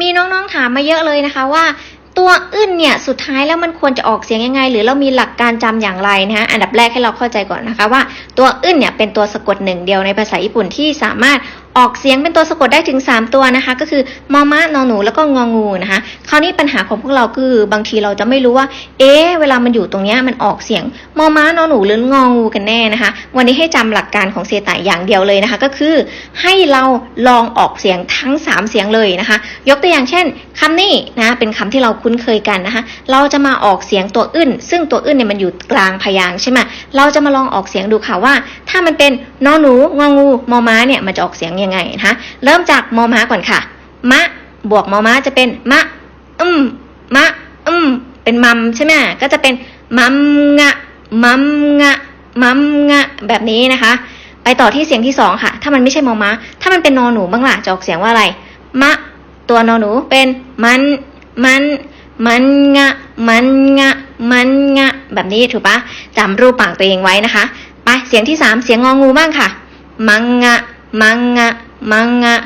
มีน้องๆถามมาเยอะเลยนะคะว่า ตัวอึ้นเนี่ยสุดท้ายแล้วมันควรจะออกเสียงยังไง หรือเรามีหลักการจำอย่างไรนะคะอันดับแรกให้เราเข้าใจก่อนนะคะว่าตัวอึ้นเนี่ยเป็นตัวสะกดหนึ่งเดียวในภาษาญี่ปุ่นที่สามารถออกเสียงเป็นตัวสะกดได้ถึง 3 ตัวนะคะ ก็คือมอมะนอหนูแล้วก็งองูนะคะ คราวนี้ปัญหาของพวกเราคือบางทีเราจะไม่รู้ว่า เอ๊เวลามันอยู่ตรงนี้มันออกเสียงมอมะนอหนูหรืององูกันแน่นะคะ วันนี้ให้จำหลักการของเซไตอย่างเดียวเลยนะคะ ก็คือให้เราลองออกเสียงทั้ง 3 เสียงเลยนะคะ ยกตัวอย่างเช่นคำนี้นะเป็นคำที่เราคุ้นเคยกันนะคะ เราจะมาออกเสียงตัวอึ้นซึ่งตัวอึ้นเนี่ยมันอยู่กลางพยางค์ใช่ไหมเราจะมาลองออกเสียงดูค่ะว่า ถ้ามันเป็นนอหนูงองูมอม้าเนี่ยมันจะออกเสียงยังไงนะคะเริ่มจากมอม้าก่อนค่ะ มะ บวกมอม้าจะเป็นมะอืมมะอืมเป็นมัมใช่ไหมก็จะเป็นมัมงะมัมงะมัมงะแบบนี้นะคะ ไปต่อที่เสียงที่สองค่ะ ถ้ามันไม่ใช่มอม้า ถ้ามันเป็นนอหนูบ้างล่ะจะออกเสียงว่าอะไร มะ ตัวนอหนูเป็นมันมันมันงะ มันงะ มันงะ แบบนี้ถูกปะจำรูปปากตัวเองไว้นะคะ ไปเสียงที่สามเสียงงองูบ้างค่ะ มังงะ มังงะ มังงะ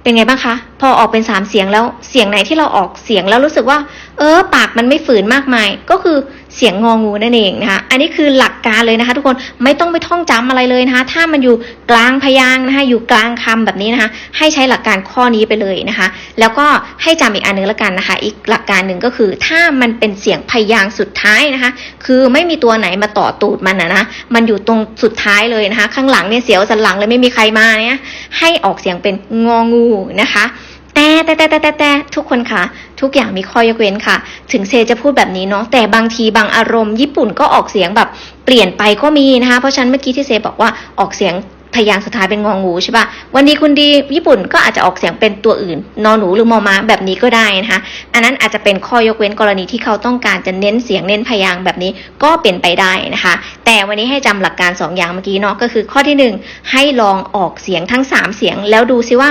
เป็นไงบ้างคะ พอออกเป็นสามเสียงแล้วเสียงไหนที่เราออกเสียงแล้วรู้สึกว่า เออ ปากมันไม่ฝืนมากมาย ก็คือเสียงงองูนั่นเองนะคะอันนี้คือหลักการเลยนะคะ ทุกคนไม่ต้องไปท่องจำอะไรเลยนะคะถ้ามันอยู่กลางพยางค์นะคะอยู่กลางคำแบบนี้นะคะ ให้ใช้หลักการข้อนี้ไปเลยนะคะ แล้วก็ให้จำอีกอันหนึงละกันนะคะ อีกหลักการหนึ่งก็คือ ถ้ามันเป็นเสียงพยางค์สุดท้ายนะคะ คือไม่มีตัวไหนมาต่อตูดมันนะนะมันอยู่ตรงสุดท้ายเลยนะคะ ข้างหลังเนี่ยเสียวสันหลังเลยไม่มีใครมาเนี่ยให้ออกเสียงเป็นงองูนะคะ แต่แต่แต่แต่แต่แต่ทุกคนค่ะทุกอย่างมีข้อยกเว้นค่ะ ถึงเซจะพูดแบบนี้เนาะแต่บางทีบางอารมณ์ญี่ปุ่นก็ออกเสียงแบบเปลี่ยนไปก็มีนะคะ เพราะฉะนั้นเมื่อกี้ที่เซบอกว่าออกเสียงพยางสุดท้ายเป็นงองูใช่ปะวันดีคุณดีญี่ปุ่นก็อาจจะออกเสียงเป็นตัวอื่น นอหนูหรือมอมาแบบนี้ก็ได้นะคะ อันนั้นอาจจะเป็นข้อยกเว้นกรณีที่เขาต้องการจะเน้นเสียงเน้นพยางแบบนี้ก็เป็นไปได้นะคะ แต่วันนี้ให้จำหลักการสองอย่างเมื่อกี้เนาะก็คือข้อที่หนึ่งให้ลองออกเสียงทั้งสามเสียงแล้วดูซิว่า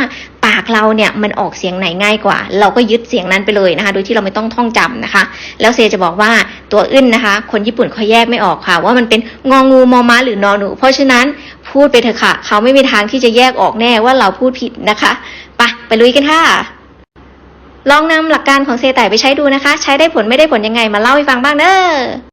ากเราเนี่ยมันออกเสียงไหนง่ายกว่า เราก็ยึดเสียงนั้นไปเลยนะคะ โดยที่เราไม่ต้องท่องจำนะคะ แล้วเซจะบอกว่าตัวอึ้นนะคะ คนญี่ปุ่นเขาแยกไม่ออกค่ะ ว่ามันเป็นงองูมอม้าหรือนอหนู เพราะฉะนั้นพูดไปเถอะค่ะ เขาไม่มีทางที่จะแยกออกแน่ว่าเราพูดผิดนะคะไปไปลุยกันค่ะลองนำหลักการของเซไต่ไปใช้ดูนะคะ ใช้ได้ผลไม่ได้ผลยังไงมาเล่าให้ฟังบ้างเด้อ